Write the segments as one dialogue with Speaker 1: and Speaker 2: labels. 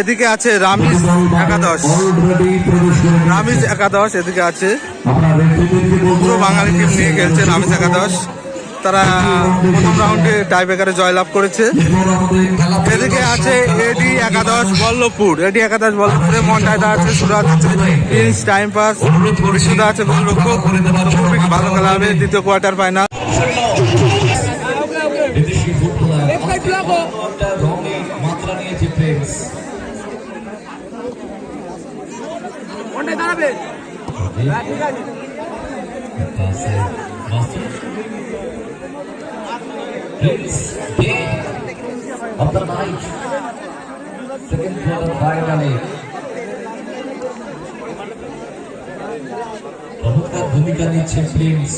Speaker 1: এদিকে আছে রামিস একাদশ। রামিস একাদশ, এদিকে আছে পুরো বাঙালি টিম নিয়ে খেলছে রামিস একাদশ। তারা প্রথম রাউন্ডে টাই ব্রেকারে জয়লাভ করেছে। এদিকে আছে এডি একাদশ বল্লভপুর। এডি একাদশ বল্লভপুরে মন্টাইদা আছে সুরাজ প্রিন্স টাইম পাস বিশুদা আছে খুবই ভালো খেলা হবে, দ্বিতীয় quarter final
Speaker 2: gay of the night second quarter ফাইনালে চমৎকার ভূমিকা নিচ্ছে প্রিন্স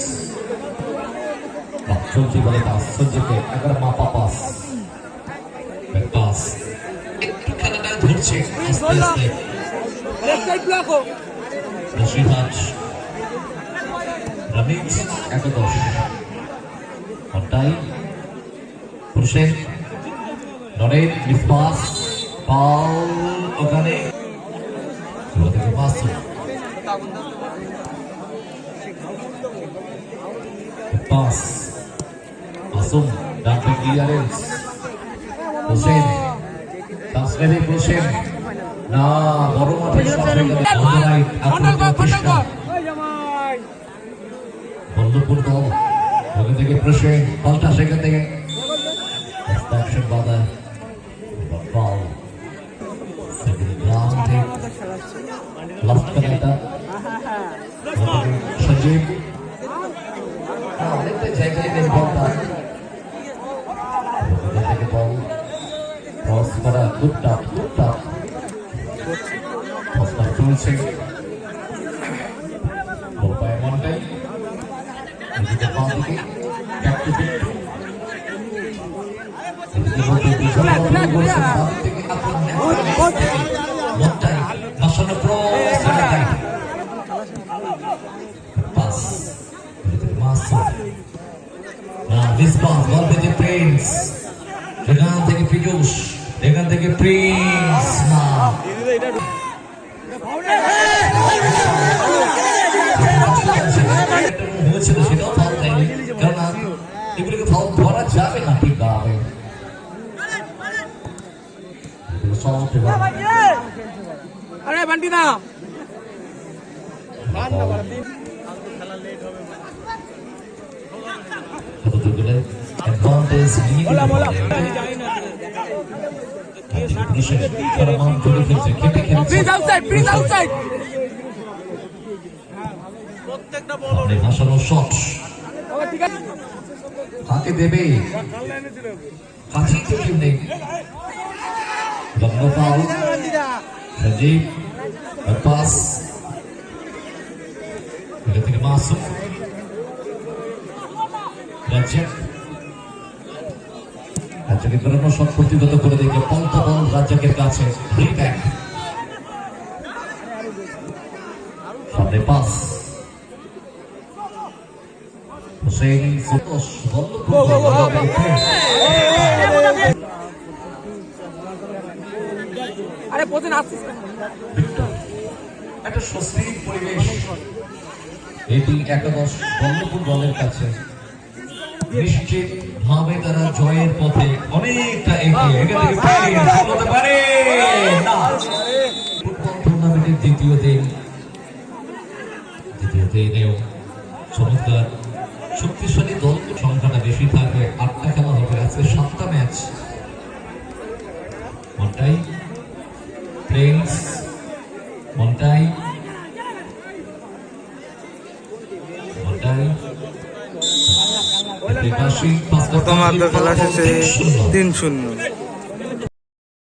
Speaker 2: চলছে বলে আশ্চর্যকে একবার মাপা পাস একটু খেলাটা ধরছে আস্তে আস্তে রশিদাজ রমিজ একাদশ ঘন্টাই হোসেন নরেন মিসপাস পাল, ওখানে। পাস মাসুম ডাক্তার ক্লিয়ারেন্স হোসেন ট্রান্সফারে হোসেন না বড় মাঠে বন্ধুপুর দল ওখান থেকে প্রসেন পাল্টা সেখান থেকে। বাধা। ফাউল লাস্ট খেলাটা সঞ্জীব। অনেকটা জায়গায় নেই বলটা। বল। ক্রস করা টাফ প্রশ্ন চলছে এমনটাই প্রিন্স এখান থেকে ফিজুস এখান থেকে প্রিন্স না সেটাও ফাউল দেয়নি কেননা এগুলোকে ফাউল ধরা যাবে না। ঠিকভাবে এগুলো
Speaker 3: আরে বান্টি না
Speaker 2: কতগুলো অ্যাডভান্টেজ নিয়ে পুরুষের তারা মান চলে খেটে খেলছে
Speaker 3: প্লিজ আউটসাইড প্লিজ আউটসাইড
Speaker 2: সামনে ভাসানো শট হাতে দেবে। কাছেই তো কেউ নেই। ফাউল সঞ্জীব পাস এটা থেকে মাসুম। রাজ্জাক রাজ্জাকের বেরোনো শট প্রতিহত করে দেখে পন্ত বল রাজ্জাকের কাছে রিব্যাক। সামনে পাস। হোসেন সুতোষ
Speaker 3: আরে প্রতিদিন আসছিস
Speaker 2: একটা স্বস্তির পরিবেশ। এটি একাদশ দলের কাছে। নিশ্চিত ভাবে তারা জয়ের পথে অনেকটা এগিয়ে এখান থেকে প্লেয়ার হতে পারে না ফুটবল টুর্নামেন্টের দ্বিতীয় দিন দ্বিতীয় দিনেও চমৎকার শক্তিশালী দল সংখ্যাটা বেশি থাকবে আটটা খেলা হবে আজকে সাতটা ম্যাচ মনটাই মনটাই মনটাই
Speaker 1: প্রথমার্ধ খেলা শেষে তিন শূন্য